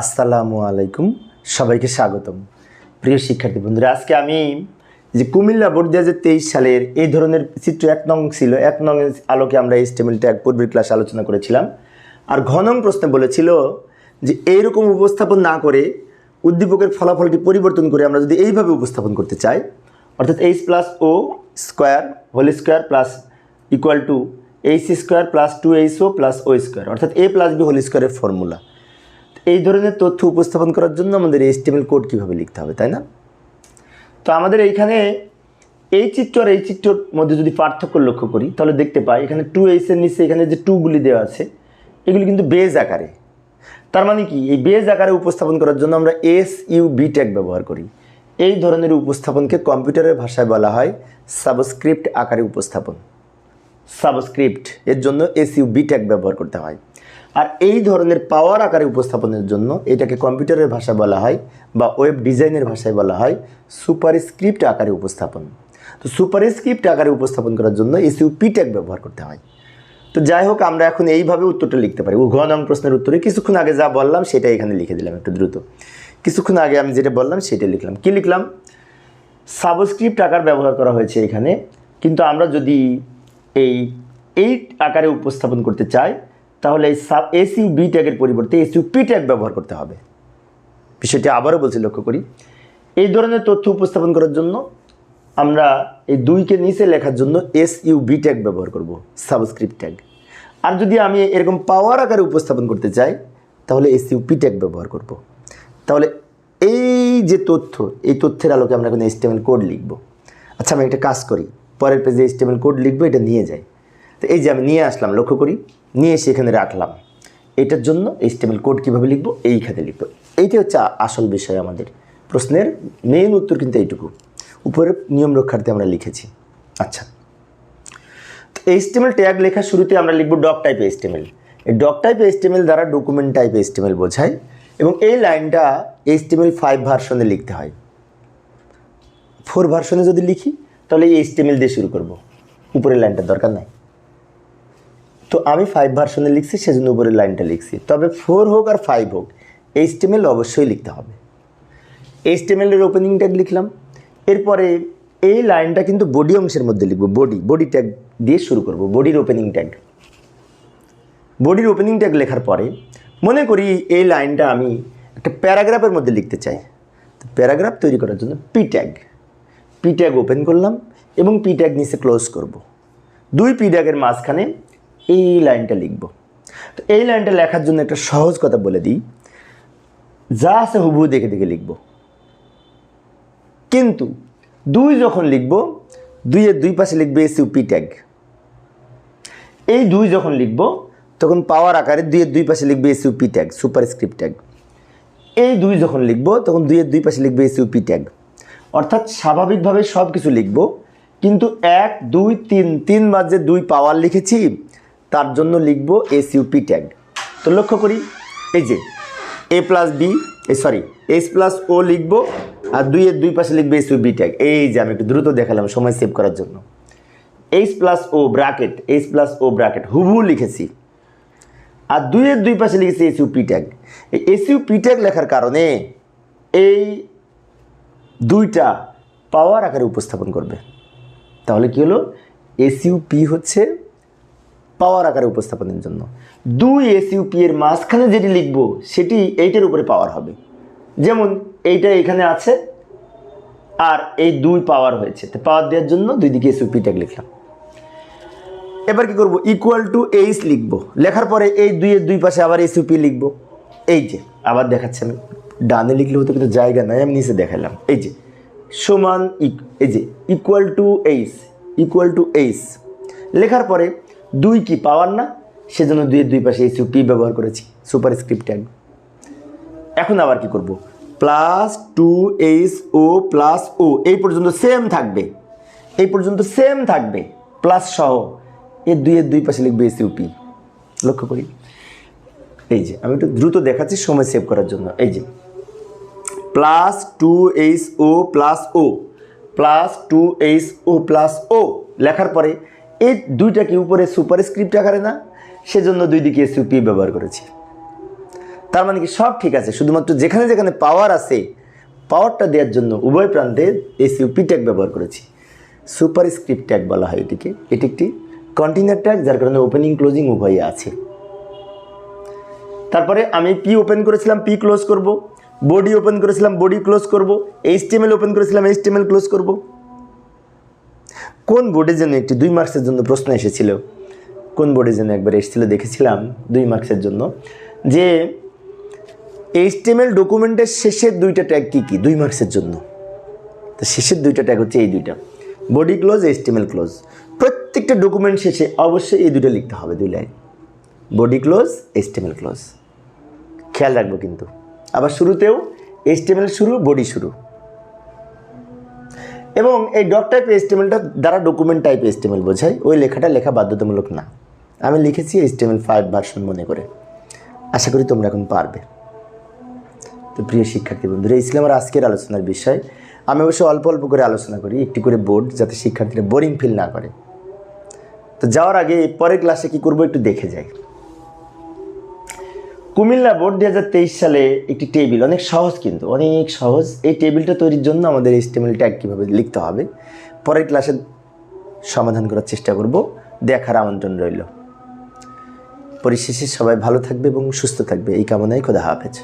আসসালামু আলাইকুম, সবাইকে স্বাগতম। প্রিয় শিক্ষার্থী বন্ধুরা, আজকে আমি যে কুমিল্লা বোর্ড দু হাজার তেইশ সালের এই ধরনের চিত্র এক নং ছিল, এক নং আলোকে আমরা এই স্টেমিলটা এক পূর্বের ক্লাস আলোচনা করেছিলাম। আর ঘ নং প্রশ্নে বলেছিল যে এইরকম উপস্থাপন না করে উদ্দীপকের ফলাফলটি পরিবর্তন করে আমরা যদি এইভাবে উপস্থাপন করতে চাই, অর্থাৎ H plus O square whole square plus equal to H square plus two H O plus O square অর্থাৎ এ প্লাস বি হোল স্কোয়ারের ফর্মুলা এই ধরনের তথ্য উপস্থাপন করার জন্য আমাদের এইচটিএমএল কোড কীভাবে লিখতে হবে, তাই না? তো আমাদের এইখানে এই চিত্র আর এই চিত্রর মধ্যে যদি পার্থক্য লক্ষ্য করি, তাহলে দেখতে পাই এখানে টু এইচের নিচে এখানে যে টুগুলি দেওয়া আছে, এগুলি কিন্তু বেজ আকারে। তার মানে কি? এই বেজ আকারে উপস্থাপন করার জন্য আমরা এস ইউ বি ট্যাগ ব্যবহার করি। এই ধরনের উপস্থাপনকে কম্পিউটারের ভাষায় বলা হয় সাবস্ক্রিপ্ট আকারে উপস্থাপন। সাবস্ক্রিপ্ট এর জন্য এসইউ বি ট্যাগ ব্যবহার করতে হয়। আর এই ধরনের পাওয়ার আকারে উপস্থাপনের জন্য এটাকে কম্পিউটারের ভাষা বলা হয় বা ওয়েব ডিজাইনের ভাষায় বলা হয় সুপারস্ক্রিপ্ট আকারে উপস্থাপন। তো সুপারস্ক্রিপ্ট আকারে উপস্থাপন করার জন্য এসইউ পি ট্যাগ ব্যবহার করতে হয়। তো যাই হোক, আমরা এখন এইভাবে উত্তরটা লিখতে পারি। ঘ নং প্রশ্নের উত্তরে কিছুক্ষণ আগে যা বললাম সেটা এখানে লিখে দিলাম একটু দ্রুত। কিছুক্ষণ আগে আমি যেটা বললাম সেটা লিখলাম। কি লিখলাম? সাবস্ক্রিপ্ট আকার ব্যবহার করা হয়েছে এখানে। কিন্তু আমরা যদি এই এইট আকারে উপস্থাপন করতে চাই তাহলে এই সাব এসইউ বি ট্যাগের পরিবর্তে এসইউ পি ট্যাগ ব্যবহার করতে হবে। বিষয়টি আবারও বলছি, লক্ষ্য করি। এই ধরনের তথ্য উপস্থাপন করার জন্য আমরা এই দুইকে নিচে লেখার জন্য এস ইউ বি ট্যাগ ব্যবহার করব সাবস্ক্রিপ্ট ট্যাগ আর যদি আমি এরকম পাওয়ার আকারে উপস্থাপন করতে চাই, তাহলে এস ইউ পি ট্যাগ ব্যবহার করব। তাহলে এই যে তথ্য, এই তথ্যের আলোকে আমরা এখন এস্টেমেল কোড লিখব। আচ্ছা আমি একটা কাজ করি, পরের পেজে এস্টেমেল কোড লিখব, এটা নিয়ে যাই। তো এই যে আমি নিয়ে আসলাম, লক্ষ্য করি নিয়ে এসে এখানে রাখলাম। এটার জন্য এস্টেমেল কোড কীভাবে লিখব, এইখানে লিখব। এইটা হচ্ছে আসল বিষয় আমাদের। প্রশ্নের মেইন উত্তর কিন্তু এইটুকু। উপরের নিয়ম রক্ষার্থে আমরা লিখেছি। আচ্ছা। এইচটিএমএল ট্যাগ লেখার শুরুতে আমরা লিখব ডক টাইপ এইচটিএমএল এই ডক টাইপ এইচটিএমএল দ্বারা ডকুমেন্ট টাইপ এইচটিএমএল বোঝায় এবং এই লাইনটা এইচটিএমএল ফাইভ ভার্সনে লিখতে হয়। ফোর ভার্সনে যদি লিখি, তাহলে এই এইচটিএমএল দিয়ে শুরু করব। উপরের লাইনটার দরকার নাই। তো আমি ফাইভ ভার্সনে লিখছি, সেজন্য উপরের লাইনটা লিখছি। তবে ফোর হোক আর ফাইভ হোক এইচটিএমএল অবশ্যই লিখতে হবে। এইচটিএমএলের ওপেনিং ট্যাগ লিখলাম। এরপরে এই লাইনটা কিন্তু বডি অংশের মধ্যে লিখব বডি বডি ট্যাগ দিয়ে শুরু করব বডির ওপেনিং ট্যাগ বডির ওপেনিং ট্যাগ লেখার পরে মনে করি এই লাইনটা আমি একটা প্যারাগ্রাফের মধ্যে লিখতে চাই। তো প্যারাগ্রাফ তৈরি করার জন্য P tag P tag open করলাম এবং পি ট্যাগ নিচে ক্লোজ করব। দুই পি ট্যাগের মাঝখানে এই লাইনটা লিখব। তো এই লাইনটা লেখার জন্য একটা সহজ কথা বলে দিই। যা আছে হুবহু দেখে দেখে লিখব। কিন্তু দুই যখন লিখব, দুইয়ের দুই পাশে লিখবে এসইউপি ট্যাগ এই দুই যখন লিখব, তখন পাওয়ার আকারে দুইয়ের দুই পাশে লিখবে SUP tag superscript tag এই দুই যখন লিখব, তখন দুইয়ের দুই পাশে লিখবে এসইউপি ট্যাগ অর্থাৎ স্বাভাবিকভাবে সব কিছু লিখব, কিন্তু এক, দুই, তিন তিন বার যে দুই পাওয়ার লিখেছি তার জন্য লিখব এসইউপি ট্যাগ তো লক্ষ্য করি, এই যে এ প্লাস বি এই সরি এস প্লাস ও লিখব, আর দুইয়ের দুই পাশে লিখবে এস বি ট্যাগ এই যে, আমি একটু দ্রুত দেখালাম সময় সেভ করার জন্য। এইচ প্লাস ও ব্র্যাকেট এইচ প্লাস ও ব্র্যাকেট হুবহু লিখেছি। আর দুইয়ের দুই পাশে লিখেছি এসইউ পি ট্যাগ এই এসইউ পি ট্যাগ লেখার কারণে এই দুইটা পাওয়ার আকারে উপস্থাপন করবে। তাহলে কি হলো? এসইউ পি হচ্ছে পাওয়ার আকারে উপস্থাপনের জন্য। দুই এসইউপি এর মাঝখানে যেটি লিখব, সেটি এইটার উপরে পাওয়ার হবে। যেমন, এইটা এখানে আছে, আর এই দুই পাওয়ার হয়েছে। তো পাওয়ার দেওয়ার জন্য দুই দিকে এসইউপি ট্যাগ লিখলাম। এবার কি করব? ইকুয়াল টু এইচ লিখব। লেখার পরে এই দুইয়ের দুই পাশে আবার এসইউপি লিখব। এই যে, আবার দেখাচ্ছি আমি। ডানে লিখলে হতো কিন্তু জায়গা নাই, আমি নিচে দেখালাম। এই যে, সমান এই যে equal to H equal to H লেখার পরে দুই কি পাওয়ার না? সেজন্য দুইয়ের দুই পাশে এসইউ পি ব্যবহার করেছি, সুপার স্ক্রিপ্ট ট্যাগ এখন আবার কি করব? Plus two H O plus O, এই পর্যন্ত সেম থাকবে। এই পর্যন্ত সেম থাকবে প্লাস সহ। এর দুইয়ের দুই পাশে লিখবে এসইউপি লক্ষ্য করি। এই যে, আমি একটু দ্রুত দেখাচ্ছি সময় সেভ করার জন্য। এই যে plus two H O plus O plus two H O plus O, লেখার পরে এই দুইটা কি উপরে সুপার স্ক্রিপ্ট আকারে না? সেজন্য দুই দিকে এসইউপি ব্যবহার করেছি। তার মানে কি সব ঠিক আছে? শুধুমাত্র যেখানে যেখানে পাওয়ার আছে পাওয়ারটা দেওয়ার জন্য উভয় প্রান্তে এসইউপি ট্যাগ ব্যবহার করেছি। সুপার স্ক্রিপ্ট ট্যাগ বলা হয় এটিকে। এটি একটি কন্টেনার ট্যাগ যার কারণে ওপেনিং ক্লোজিং উভয়ই আছে। তারপরে আমি পি ওপেন করেছিলাম পি ক্লোজ করব। বডি ওপেন করেছিলাম বডি ক্লোজ করব। এইচটিএমএল ওপেন করেছিলাম এইচটিএমএল ক্লোজ করব। কোন বোর্ডের জন্য একটি দুই মার্কসের জন্য প্রশ্ন এসেছিল? কোন বোর্ডের জন্য একবার এসেছিল দেখেছিলাম, দুই মার্কসের জন্য? যে এইচটিএমএল ডকুমেন্টের শেষের দুইটা ট্যাগ কী কী? দুই মার্কসের জন্য। তো শেষের দুইটা ট্যাগ হচ্ছে এই দুইটা। বডি ক্লোজ এইচটিএমএল ক্লোজ প্রত্যেকটা ডকুমেন্ট শেষে অবশ্যই এই দুটো লিখতে হবে, দুই line. Body close HTML close খেয়াল রাখব কিন্তু। আবার শুরুতেও এইচটিএমএল শুরু বডি শুরু। এবং এই ডট টাইপ এইচটিএমএলটা দ্বারা ডকুমেন্ট টাইপ এইচটিএমএল বোঝায়। ওই লেখাটা লেখা বাধ্যতামূলক না। আমি লিখেছি এইচটিএমএল ফাইভ ভার্সন মনে করে। আশা করি তোমরা এখন পারবে। তো প্রিয় শিক্ষার্থী বন্ধুরা, এই ছিল আমার আজকের আলোচনার বিষয়। আমি অবশ্য অল্প অল্প করে আলোচনা করি, একটি করে বোর্ড যাতে শিক্ষার্থীরা বোরিং ফিল না করে। তো যাওয়ার আগে পরের ক্লাসে কি করব একটু দেখে যাই। কুমিল্লা বোর্ড দু হাজার তেইশ সালে একটি টেবিল, অনেক সহজ কিন্তু, অনেক সহজ। এই টেবিলটা তৈরির জন্য আমাদের এই স্টেমিল ট্যাগ কীভাবে লিখতে হবে, পরের ক্লাসে সমাধান করার চেষ্টা করব। দেখার আমন্ত্রণ রইল। পরিশেষে সবাই ভালো থাকবে এবং সুস্থ থাকবে। এই কামনায় খোদা হাফেজ।